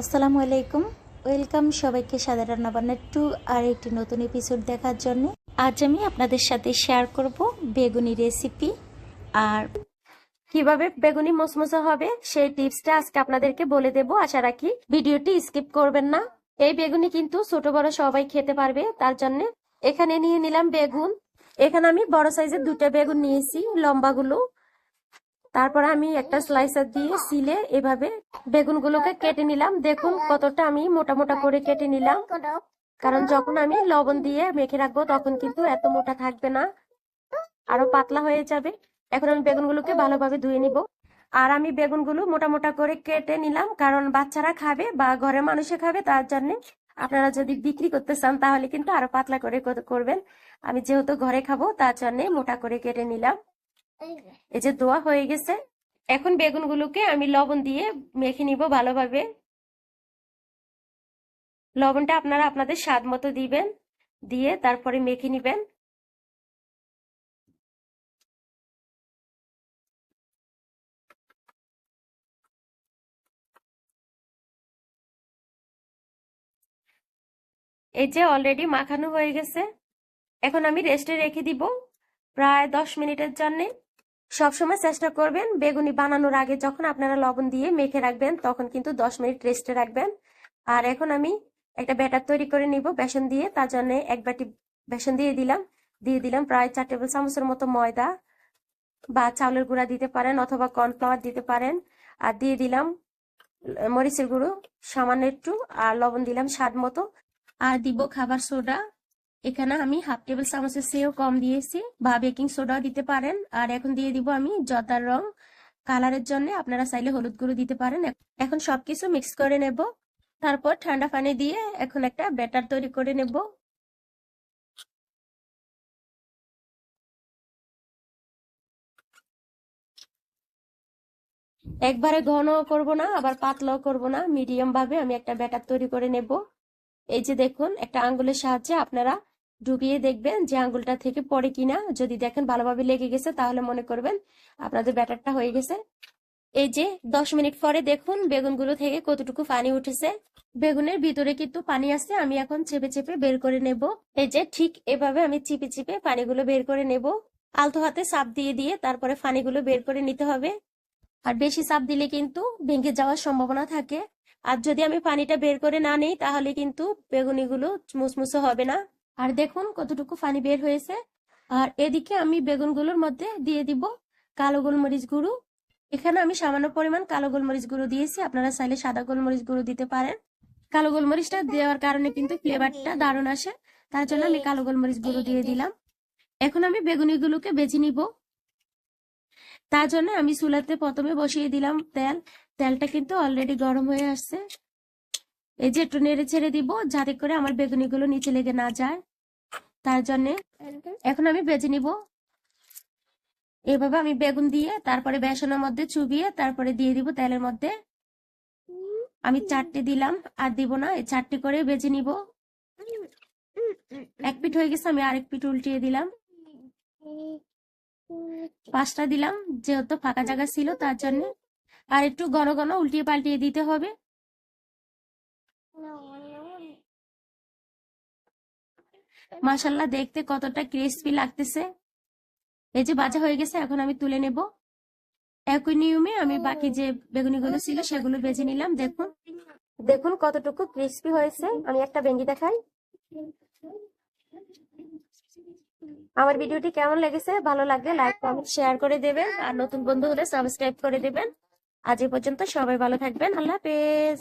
আসসালামু আলাইকুম। ওয়েলকাম সবাইকে সাদা রান্না রান্নাবান্নার টু আর একটি নতুন এপিসোড দেখার জন্য। আজ আমি আপনাদের সাথে শেয়ার করব বেগুনি রেসিপি আর কীভাবে বেগুনি মসমসা হবে সেই টিপসটা আজকে আপনাদেরকে বলে দেব। আশা রাখি ভিডিওটি স্কিপ করবেন না। এই বেগুনি কিন্তু ছোট বড় সবাই খেতে পারবে, তার জন্য এখানে নিয়ে নিলাম বেগুন। এখানে আমি বড় সাইজের দুটো বেগুন নিয়েছি, লম্বাগুলো। তারপর আমি একটা স্লাইসার দিয়ে সিলে এভাবে বেগুনগুলোকে কেটে নিলাম। দেখুন কতটা আমি মোটা মোটা করে কেটে নিলাম। কারণ যখন আমি লবণ দিয়ে মেখে রাখব, তখন কিন্তু এত মোটা থাকবে না। আরও পাতলা হয়ে যাবে। এখন আমি বেগুনগুলোকে ভালোভাবে ধুয়ে নিব। আর আমি বেগুনগুলো মোটা মোটা করে কেটে নিলাম। কারণ বাচ্চারা খাবে বা ঘরের মানুষে খাবে, তার জন্য আপনারা যদি বিক্রি করতে চান, তাহলে কিন্তু আরও পাতলা করে, করবেন। আমি যেহেতু ঘরে খাব, তার জন্য মোটা করে কেটে নিলাম। এই যে দোয়া হয়ে গেছে। এখন বেগুনগুলোকে আমি লবণ দিয়ে মেখে নিব ভালোভাবে। লবণটা আপনারা আপনাদের স্বাদ মতো দিবেন, দিয়ে তারপরে মেখে নিবেন। এই যে অলরেডি মাখানো হয়ে গেছে। এখন আমি রেস্টে রেখে দিব প্রায় দশ মিনিটের জন্য। সবসময় চেষ্টা করবেন বেগুনি বানানোর আগে যখন আপনারা লবণ দিয়ে মেখে রাখবেন, তখন কিন্তু দশ মিনিট রেস্টে রাখবেন। আর এখন আমি একটা ব্যাটার তৈরি করে নিব বেসন দিয়ে। তার জন্য এক বাটি বেসন দিয়ে দিলাম। দিয়ে দিলাম প্রায় চার টেবিল চামচের মতো ময়দা বা চাউলের গুঁড়া দিতে পারেন অথবা কর্নফ্লাওয়ার দিতে পারেন। আর দিয়ে দিলাম মরিচের গুঁড়ো, সামান্য একটু, আর লবণ দিলাম স্বাদ মতো। আর দিব খাবার সোডা। এখানে আমি হাফ টেবিল চামচের চেয়েও কম দিয়েছি। বা বেকিং সোডাও দিতে পারেন। আর এখন দিয়ে দিব আমি জতার রং। কালারের জন্য আপনারা চাইলে হলুদ গুঁড়ো দিতে পারেন। এখন সবকিছু মিক্স করে নেব। তারপর ঠান্ডা পানি দিয়ে এখন একটা ব্যাটার তৈরি করে নেব। একবারে ঘন করব না, আবার পাতলাও করব না। মিডিয়াম ভাবে আমি একটা ব্যাটার তৈরি করে নেব। এই যে দেখুন, একটা আঙ্গুলের সাহায্যে আপনারা ডুবিয়ে দেখবেন যে আঙ্গুলটা থেকে পড়ে কিনা। যদি দেখেন ভালোভাবে লেগে গেছে, তাহলে মনে করবেন আপনাদের ব্যাটারটা হয়ে গেছে। এই যে দশ মিনিট পরে দেখুন বেগুনগুলো থেকে কতটুকু পানি উঠেছে। বেগুনের ভিতরে কিন্তু পানি আছে, আমি এখন চেপে চেপে বের করে নেব। এই যে ঠিক এভাবে আমি চিপে চিপে পানিগুলো বের করে নেব। আলতো হাতে চাপ দিয়ে দিয়ে তারপরে পানিগুলো বের করে নিতে হবে। আর বেশি চাপ দিলে কিন্তু ভেঙে যাওয়ার সম্ভাবনা থাকে। আর যদি আমি পানিটা বের করে না নিই, তাহলে কিন্তু বেগুনিগুলো মুসমুসে হবে না। আর দেখুন কতটুকু পানি বের হয়েছে। আর এদিকে আমি বেগুনগুলোর মধ্যে দিয়ে দিব কালো গোলমরিচ গুঁড়ো। এখানে আমি সামান্য পরিমাণ কালো গোলমরিচ গুঁড়ো দিয়েছি। আপনারা চাইলে সাদা গোলমরিচ গুঁড়ো দিতে পারেন। কালো গোলমরিচটা দেওয়ার কারণে কিন্তু ফ্লেভারটা দারুণ আসে। তার জন্য আমি কালো গোলমরিচ গুঁড়ো দিয়ে দিলাম। এখন আমি বেগুনিগুলোকে বেছে নিব। তার জন্য আমি চুলাতে প্রথমে বসিয়ে দিলাম তেল। তেলটা কিন্তু অলরেডি গরম হয়ে আসছে। এই যে একটু নেড়ে ছেড়ে দিব, যাতে করে আমার বেগুনিগুলো নিচে লেগে না যায়। তার জন্য এখন আমি বেজে নিব। এভাবে আমি বেগুন দিয়ে, তারপরে বেসনের মধ্যে চুবিয়ে, তারপরে দিয়ে দিব তেলের মধ্যে। আমি চারটে দিলাম, আর দিব না, এই চারটে করে বেজে নিব। এক পিঠ হয়ে গেছে, আমি আরেক পিঠ উল্টিয়ে দিলাম। পাঁচটা দিলাম, যেহেতু ফাঁকা জায়গা ছিল, তার জন্য। আর একটু ঘন ঘন উল্টিয়ে পাল্টিয়ে দিতে হবে। মাশাল্লাহ দেখতে কতটা ক্রিস্পি লাগতেছে। এই যে ভাজা হয়ে গেছে, এখন আমি তুলে নেব। একই নিয়মে আমি বাকি যে বেগুনিগুলো ছিল, সেগুলো বেজে নিলাম। দেখুন দেখুন কতটুকু ক্রিস্পি হয়েছে। আমি একটা ভেঙ্গি দেখাই। আমার ভিডিওটি কেমন লেগেছে, ভালো লাগলে লাইক কমেন্ট শেয়ার করে দেবেন। আর নতুন বন্ধু হলে সাবস্ক্রাইব করে দেবেন। আজ এ পর্যন্ত সবাই ভালো থাকবেন। আল্লাহ হাফেজ।